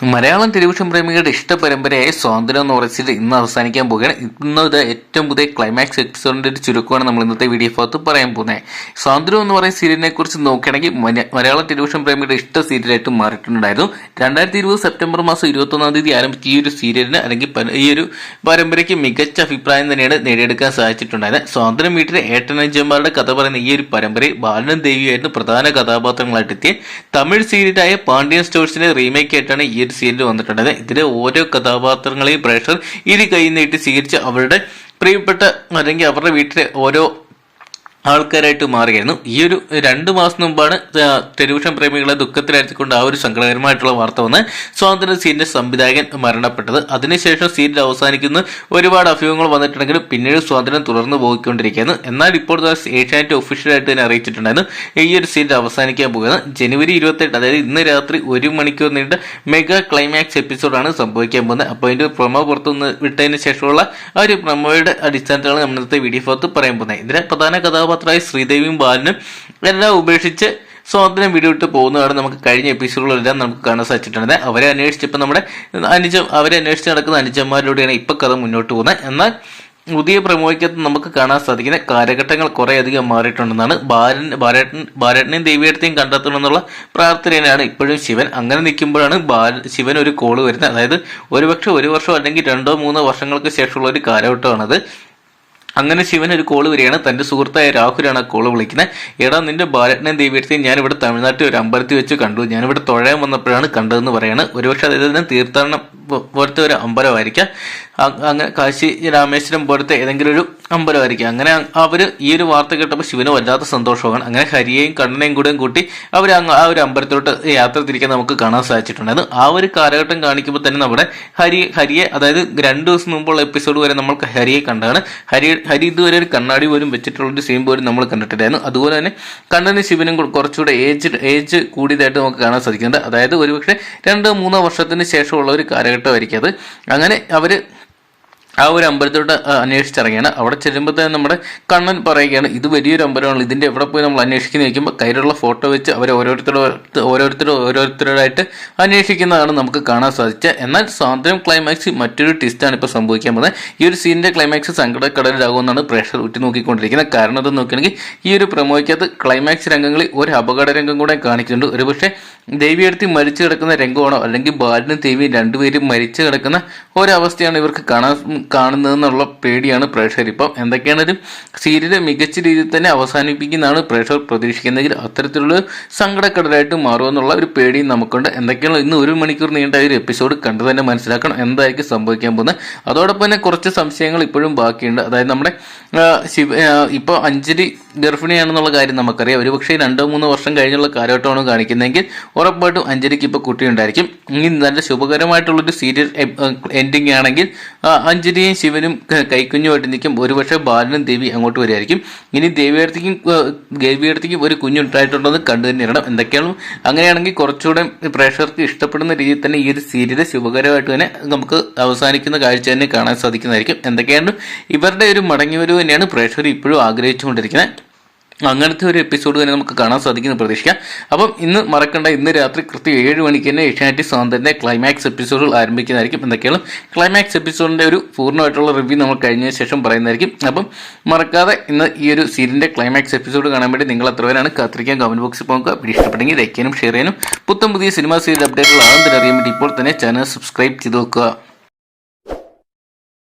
Malayalam television പ്രേമികളുടെ ഇഷ്ട പരമ്പരയായ സ്വാതന്ത്ര്യം എന്ന് പറയുന്നത് ഇന്ന് അവസാനിക്കാൻ പോവുകയാണ്. ഇന്നത് ഏറ്റവും പുതിയ ക്ലൈമാക്സ് എപ്പിസോഡിന്റെ ഒരു ചുരുക്കമാണ് നമ്മൾ ഇന്നത്തെ വീഡിയോ ഭാഗത്ത് പറയാൻ പോകുന്നത്. സ്വാതന്ത്ര്യം എന്ന് പറയുന്ന സീരിയലിനെ കുറിച്ച് നോക്കുകയാണെങ്കിൽ മലയാളം ടെലിവിഷൻ പ്രേമികളുടെ ഇഷ്ട സീരിയലായിട്ട് മാറിയിട്ടുണ്ടായിരുന്നു. രണ്ടായിരത്തി ഇരുപത് സെപ്റ്റംബർ മാസം ഇരുപത്തൊന്നാം തീയതി ആരംഭിച്ച ഈ ഒരു സീരിയലിന് അല്ലെങ്കിൽ ഈ ഒരു പരമ്പരയ്ക്ക് മികച്ച അഭിപ്രായം തന്നെയാണ് നേടിയെടുക്കാൻ സാധിച്ചിട്ടുണ്ടായത് സ്വാതന്ത്ര്യം വീട്ടിലെ ഏട്ടനഞ്ചന്മാരുടെ കഥ പറയുന്ന ഈ ഒരു പരമ്പരയിൽ ബാലനും ദേവിയായിരുന്നു പ്രധാന കഥാപാത്രങ്ങളായിട്ട് എത്തിയ തമിഴ് സീരിയലായ പാണ്ഡ്യൻ സ്റ്റോഴ്സിന്റെ റീമേക്ക് ആയിട്ടാണ് ഈ ഒരു സീരിയൽ വന്നിട്ടുണ്ട് ഇതിലെ ഓരോ കഥാപാത്രങ്ങളെയും പ്രേക്ഷകർ ഇരു കൈ നീട്ടി സ്വീകരിച്ച് അവരുടെ പ്രിയപ്പെട്ട അല്ലെങ്കിൽ അവരുടെ വീട്ടിലെ ഓരോ ആൾക്കാരായിട്ട് മാറുകയായിരുന്നു. ഈ ഒരു രണ്ട് മാസം മുമ്പാണ് ടെലിവിഷൻ പ്രേമികളെ ദുഃഖത്തിലാഴ്ത്തിക്കൊണ്ട് ആ ഒരു സങ്കടകരമായിട്ടുള്ള വാർത്ത വന്ന് സ്വാതന്ത്ര്യ സീരിയലിന്റെ സംവിധായകൻ മരണപ്പെട്ടത്. അതിനുശേഷം സീരിയൽ അവസാനിക്കുന്നു ഒരുപാട് അഭ്യൂഹങ്ങൾ വന്നിട്ടുണ്ടെങ്കിലും പിന്നീട് സ്വാതന്ത്ര്യം തുടർന്ന് പോയിക്കൊണ്ടിരിക്കുകയാണ്. എന്നാൽ ഇപ്പോൾ ഏഷ്യാനെറ്റ് ഒഫീഷ്യലായിട്ട് തന്നെ അറിയിച്ചിട്ടുണ്ടായിരുന്നു. ഈ ഒരു സീരിയൽ അവസാനിക്കാൻ പോകുന്നത് ജനുവരി ഇരുപത്തെട്ട് അതായത് ഇന്ന് രാത്രി ഒരു മണിക്കൂർ നീണ്ട മെഗാ ക്ലൈമാക്സ് എപ്പിസോഡാണ് സംഭവിക്കാൻ പോകുന്നത്. അപ്പോൾ അതിന്റെ പ്രൊമോ പുറത്തുനിന്ന് വിട്ടതിന് ശേഷമുള്ള ആ ഒരു പ്രൊമോയുടെ അടിസ്ഥാനത്തിലാണ് നമ്മുടെ വീഡിയോ ഭാഗത്ത് പറയാൻ പോകുന്നത്. ഇതിലെ പ്രധാന കഥാപാത്രമായ ശ്രീദേവിയും ബാലനും എല്ലാം ഉപേക്ഷിച്ച് സ്വാതന്ത്ര്യം വിടുവിട്ട് പോകുന്നതാണ് നമുക്ക് കഴിഞ്ഞ എപ്പിസോഡുകളെല്ലാം നമുക്ക് കാണാൻ സാധിച്ചിട്ടുണ്ട് അവരെ അന്വേഷിച്ചപ്പോൾ നമ്മുടെ അനുജ അവരെ അന്വേഷിച്ച് നടക്കുന്ന അനുജന്മാരിലൂടെയാണ് ഇപ്പം കഥ മുന്നോട്ട് പോകുന്നത്. എന്നാൽ പുതിയ പ്രമോഹിക്കത്ത് നമുക്ക് കാണാൻ സാധിക്കുന്ന കാലഘട്ടങ്ങൾ കുറേയധികം മാറിയിട്ടുണ്ടെന്നാണ് ബാലൻ ബാലേട്ടൻ ബാലേട്ടനെയും ദേവിയെടുത്തെയും കണ്ടെത്തണമെന്നുള്ള പ്രാർത്ഥനയാണ് ഇപ്പോഴും ശിവൻ. അങ്ങനെ നിൽക്കുമ്പോഴാണ് ബാല ശിവൻ ഒരു കോൾ വരുന്നത്. അതായത് ഒരുപക്ഷെ ഒരു വർഷം അല്ലെങ്കിൽ രണ്ടോ മൂന്നോ വർഷങ്ങൾക്ക് ശേഷമുള്ള ഒരു കാലഘട്ടമാണത്. അങ്ങനെ ശിവൻ ഒരു കോൾ വരികയാണ്. തന്റെ സുഹൃത്തായ രാഹുലാണ് ആ കോൾ വിളിക്കുന്നത്. എടാ നിന്റെ ബാലകൃഷ്ണൻ ദൈവത്തെ ഇവിടെ തമിഴ്നാട്ടിൽ ഒരു അമ്പലത്തിൽ വെച്ച് കണ്ടു. ഞാനിവിടെ തൊഴയാൻ വന്നപ്പോഴാണ് കണ്ടതെന്ന് പറയാണ്. ഒരുപക്ഷെ അദ്ദേഹത്തിന് തീർത്ഥാടനം പോലത്തെ ഒരു അമ്പലമായിരിക്കാം. അങ്ങനെ കാശി രാമേശ്വരം പോലത്തെ ഏതെങ്കിലും ഒരു അമ്പലമായിരിക്കും. അങ്ങനെ അവർ ഈ ഒരു വാർത്ത കേട്ടപ്പോൾ ശിവന് വല്ലാത്ത സന്തോഷമാണ്. അങ്ങനെ ഹരിയെയും കണ്ണനെയും കൂടെയും കൂട്ടി അവർ ആ ഒരു അമ്പലത്തിലോട്ട് യാത്ര തിരിക്കാൻ നമുക്ക് കാണാൻ സാധിച്ചിട്ടുണ്ട്. ആ ഒരു കാലഘട്ടം കാണിക്കുമ്പോൾ തന്നെ നമ്മുടെ ഹരി ഹരിയെ അതായത് രണ്ടു ദിവസം മുമ്പുള്ള എപ്പിസോഡ് വരെ നമ്മൾ ഹരിയെ കണ്ടാണ്. ഹരി ഹരി ഇതുവരെ ഒരു കണ്ണാടി പോലും വെച്ചിട്ടുള്ള ഒരു സീൻ പോലും നമ്മൾ കണ്ടിട്ടില്ലായിരുന്നു. അതുപോലെ തന്നെ കണ്ണനും ശിവനും കുറച്ചുകൂടെ ഏജ് ഏജ് കൂടിയതായിട്ട് നമുക്ക് കാണാൻ സാധിക്കുന്നുണ്ട്. അതായത് ഒരുപക്ഷെ രണ്ടോ മൂന്നോ വർഷത്തിന് ശേഷമുള്ള ഒരു കാലഘട്ടമായിരിക്കും അത്. അങ്ങനെ അവർ ആ ഒരു അമ്പലത്തോട്ട് അന്വേഷിച്ചിറങ്ങിയാണ്. അവിടെ ചെല്ലുമ്പോൾ തന്നെ നമ്മുടെ കണ്ണൻ പറയുകയാണ് ഇത് വലിയൊരു അമ്പലമാണ് ഇതിന്റെ എവിടെ പോയി നമ്മൾ അന്വേഷിക്കുന്ന? ചോദിക്കുമ്പോൾ കയ്യിലുള്ള ഫോട്ടോ വെച്ച് അവർ ഓരോരുത്തരോട് ഓരോരുത്തരും ഓരോരുത്തരോടായിട്ട് അന്വേഷിക്കുന്നതാണ് നമുക്ക് കാണാൻ സാധിച്ചത്. എന്നാൽ സ്വാതന്ത്ര്യം ക്ലൈമാക്സ് മറ്റൊരു ട്വിസ്റ്റാണ് ഇപ്പോൾ സംഭവിക്കാൻ പോകുന്നത്. ഈ ഒരു സീനിന്റെ ക്ലൈമാക്സ് സങ്കടക്കടലിലാകുമെന്നാണ് പ്രേക്ഷകർ ഉറ്റുനോക്കിക്കൊണ്ടിരിക്കുന്നത് കാരണം എന്ന് നോക്കുകയാണെങ്കിൽ ഈ ഒരു പ്രമോയ്ക്കകത്ത് ക്ലൈമാക്സ് രംഗങ്ങളിൽ ഒരു അപകട രംഗം കൂടെ കാണിക്കുന്നുണ്ട്. ഒരുപക്ഷെ ദേവിയെടുത്തി മരിച്ചു കിടക്കുന്ന രംഗമാണോ? അല്ലെങ്കിൽ ബാലിനും ദേവിയും രണ്ടുപേരും മരിച്ചു കിടക്കുന്ന ഒരവസ്ഥയാണ് ഇവർക്ക് കാണാൻ കാണുന്നതെന്നുള്ള പേടിയാണ് പ്രേക്ഷകർ. ഇപ്പം എന്തൊക്കെയാണെങ്കിലും സീരിയൽ മികച്ച രീതിയിൽ തന്നെ അവസാനിപ്പിക്കുന്നതാണ് പ്രേക്ഷകർ പ്രതീക്ഷിക്കുന്നതെങ്കിൽ അത്തരത്തിലുള്ള സങ്കടക്കടലായിട്ട് മാറുമെന്നുള്ള ഒരു പേടിയും നമുക്കുണ്ട്. എന്തൊക്കെയാണ് ഇന്ന് ഒരു മണിക്കൂർ നീണ്ട ഒരു എപ്പിസോഡ് കണ്ടു തന്നെ മനസ്സിലാക്കണം എന്തായിരിക്കും സംഭവിക്കാൻ പോകുന്നത്. അതോടൊപ്പം തന്നെ കുറച്ച് സംശയങ്ങൾ ഇപ്പോഴും ബാക്കിയുണ്ട്. അതായത് നമ്മുടെ ശിവ ഇപ്പോൾ അഞ്ജലി ഗർഭിണിയാണെന്നുള്ള കാര്യം നമുക്കറിയാം. ഒരുപക്ഷെ രണ്ടോ മൂന്നോ വർഷം കഴിഞ്ഞുള്ള കാലഘട്ടമാണ് കാണിക്കുന്നതെങ്കിൽ ഉറപ്പായിട്ടും അഞ്ജലിക്ക് ഇപ്പോൾ കുട്ടിയുണ്ടായിരിക്കും. ഇനി നല്ല ശുഭകരമായിട്ടുള്ളൊരു സീരിയൽ എൻഡിങ് ആണെങ്കിൽ ആ, അഞ്ജലിയും ശിവനും കൈക്കുഞ്ഞുമായിട്ട് നിൽക്കും. ഒരുപക്ഷെ ബാലനും ദേവി അങ്ങോട്ട് വരികയായിരിക്കും. ഇനി ദേവിയടുത്തേക്കും ദേവിയടുത്തേക്കും ഒരു കുഞ്ഞുണ്ടായിട്ടുണ്ടെന്ന് കണ്ടു തന്നെ ഇടണം. എന്തൊക്കെയാണ്? അങ്ങനെയാണെങ്കിൽ കുറച്ചുകൂടെ പ്രേക്ഷകർക്ക് ഇഷ്ടപ്പെടുന്ന രീതിയിൽ തന്നെ ഈ ഒരു സീരിയൽ ശുഭകരമായിട്ട് തന്നെ നമുക്ക് അവസാനിക്കുന്ന കാഴ്ച തന്നെ കാണാൻ സാധിക്കുന്നതായിരിക്കും. എന്തൊക്കെയാണ്? ഇവരുടെ ഒരു മടങ്ങിവരവ് തന്നെയാണ് പ്രേക്ഷകർ ഇപ്പോഴും ആഗ്രഹിച്ചുകൊണ്ടിരിക്കുന്നത്. അങ്ങനത്തെ ഒരു എപ്പിസോഡ് തന്നെ നമുക്ക് കാണാൻ സാധിക്കുന്നു പ്രതീക്ഷിക്കാം. അപ്പം ഇന്ന് മറക്കണ്ട ഇന്ന് രാത്രി കൃത്യം ഏഴ് മണിക്ക് തന്നെ ഏഷ്യാനെറ്റ് സ്വാതന്ത്ര്യത്തിന്റെ ക്ലൈമാക്സ് എപ്പിസോഡുകൾ ആരംഭിക്കുന്നതായിരിക്കും എന്തൊക്കെയാണ് ക്ലൈമാക്സ് എപ്പിസോഡിന്റെ ഒരു പൂർണമായിട്ടുള്ള റിവ്യൂ നമ്മൾ കഴിഞ്ഞ ശേഷം പറയുന്നതായിരിക്കും. അപ്പം മറക്കാതെ ഇന്ന് ഈ ഒരു സീരിയലിന്റെ ക്ലൈമാക്സ് എപ്പിസോഡ് കാണാൻ വേണ്ടി നിങ്ങൾ അത്ര പേരാണ് കാത്തിരിക്കാൻ കമന്റ് ബോക്സിൽ പോകുക വീഡിയോ ഇഷ്ടപ്പെട്ടെങ്കിൽ ലൈക്ക് ചെയ്യാനും ഷെയർ ചെയ്യാനും. പുത്തം പുതിയ സിനിമ സീരിയൽ അപ്ഡേറ്റുകൾ ആണെന്ന് അറിയാൻ വേണ്ടി ഇപ്പോൾ തന്നെ ചാനൽ സബ്സ്ക്രൈബ് ചെയ്ത് വെക്കുക.